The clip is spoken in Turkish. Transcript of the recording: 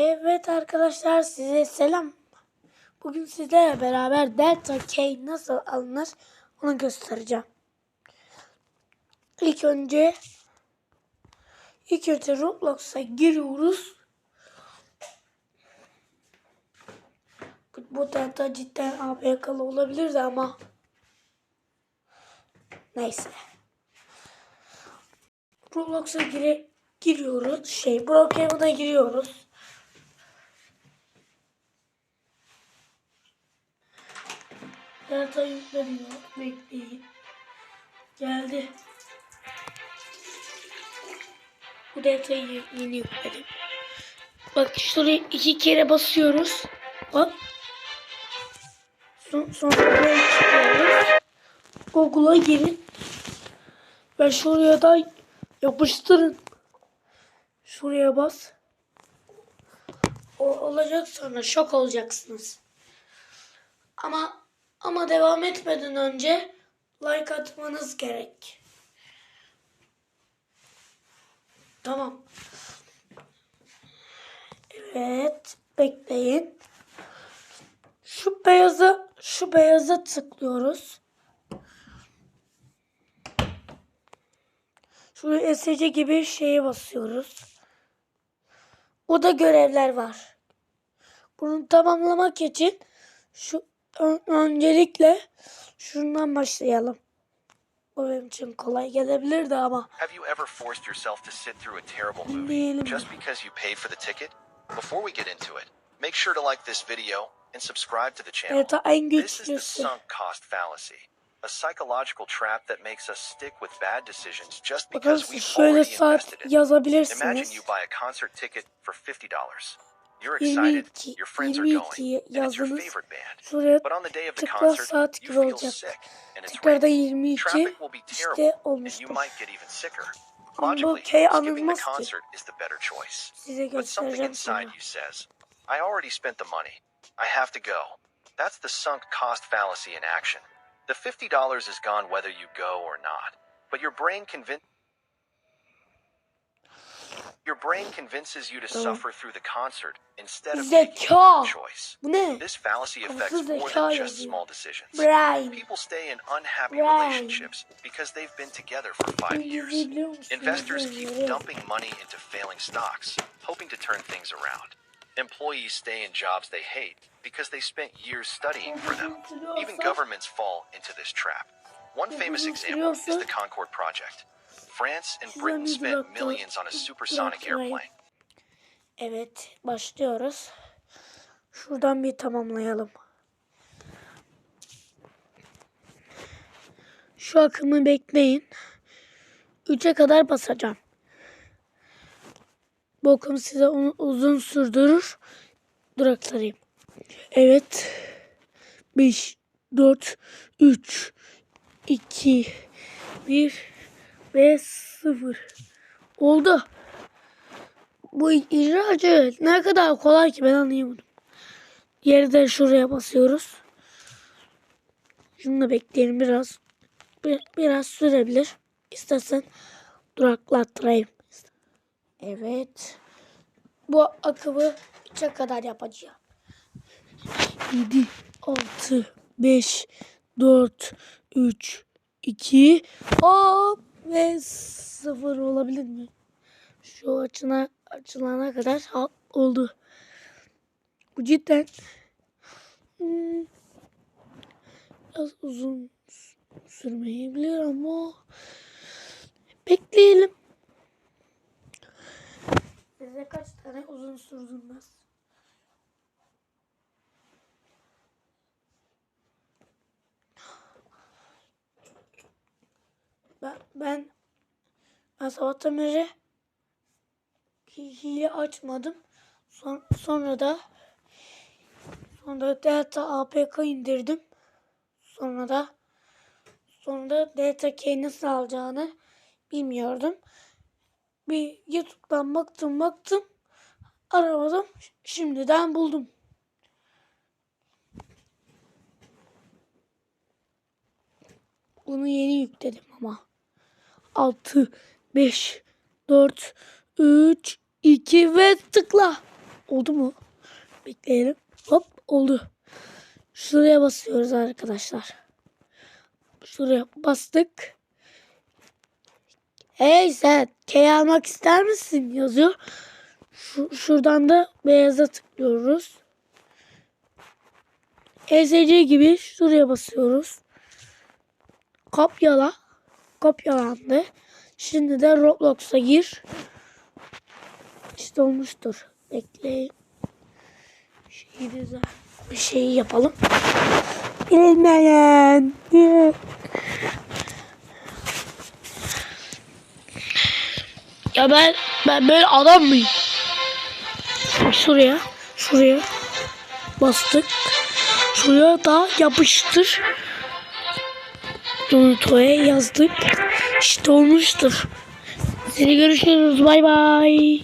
Evet arkadaşlar size selam. Bugün sizlerle beraber Delta K nasıl alınır onu göstereceğim. İlk önce ilk önce Roblox'a giriyoruz. Bu, Delta cidden APK'lı olabilirdi ama neyse. Roblox'a gire, giriyoruz. Şey Brookhaven'a giriyoruz. Data yükleniyor. Bekleyin. Geldi. Bu datayı yeni yükledim. Bak şuraya iki kere basıyoruz. Bak. Son, sonra buraya çıkıyoruz. Google'a girin. Ve şuraya da yapıştırın. Şuraya bas. O olacak sonra şok olacaksınız. Ama ama devam etmeden önce like atmanız gerek. Tamam. Evet, bekleyin. Şu beyaza şu beyaza tıklıyoruz. Şu SC gibi şeye basıyoruz. O da görevler var. Bunu tamamlamak için şu öncelikle şundan başlayalım. Bu benim için kolay gelebilirdi ama Have you ever forced yourself to sit through a terrible movie just because you paid for the ticket? Before we get into it, make sure to like this video and subscribe to the channel. Evet, en This is the sunk cost fallacy, a psychological trap that makes us stick with bad decisions just because we've already invested in. it. Imagine you buy a concert ticket for $50. You're 22, excited, your friends are 22 going, and it's your favorite band. But on the day of the concert, you feel sick and it's raining. 22 Traffic will be terrible, and you might get even sicker. Logically, skipping the concert is the better choice. But something inside you says, I already spent the money. I have to go. That's the sunk cost fallacy in action. The $50 is gone whether you go or not. But your brain convinces your brain convinces you to Tamam. suffer through the concert instead of making a choice. Bu ne? This fallacy affects more than just yazıyor. small decisions. Brain. People stay in unhappy Brain. relationships because they've been together for five years. İngilizce biliyor musunuz? Investors keep dumping money into failing stocks, hoping to turn things around. Employees stay in jobs they hate because they spent years studying for them. Even governments fall into this trap. One famous example is the Concord Project. France and Britain spent millions on a supersonic airplane. Evet, başlıyoruz. Şuradan bir tamamlayalım. Şu akımı bekleyin. 3'e kadar basacağım. Bu akım size uzun sürdürür. Duraklarayım. Evet. 5, 4, 3, 2, 1 ve 0. Oldu. Bu icracı ne kadar kolay ki ben anlayamadım. Yerden şuraya basıyoruz. Şunu da bekleyelim biraz. Bir- biraz sürebilir. İstersen duraklattırayım. Evet. Bu akımı 3'e kadar yapacağım. 7, 6, 5, 4, 3, 2, hop ve 0 olabilir mi? Şu açına açılana kadar oldu. Bu cidden hmm, biraz uzun sürmeyebilir ama bekleyelim. Size kaç tane uzun sürdürmez? Ben, ben, ben sabahtan beri hi- hile açmadım. Son, sonra da sonra Delta APK indirdim. Sonra da sonra da Delta K nasıl alacağını bilmiyordum. Bir YouTube'dan baktım baktım. Aramadım. Şimdiden buldum. Bunu yeni yükledim ama. 6, 5, 4, 3, 2 ve tıkla. Oldu mu? Bekleyelim. Hop oldu. Şuraya basıyoruz arkadaşlar. Şuraya bastık. Hey sen K almak ister misin yazıyor. Şu, şuradan da beyaza tıklıyoruz. ESC gibi şuraya basıyoruz. Kopyala. Kopyalandı. Şimdi de Roblox'a gir. İşte olmuştur. Bekleyin. Şeyi düzen. Bir şey yapalım. Bilmeyen. Ya ben ben böyle adam mıyım? Şuraya, şuraya bastık. Şuraya da yapıştır. Donuto'ya yazdık. İşte olmuştur. Seni görüşürüz. Bay bay.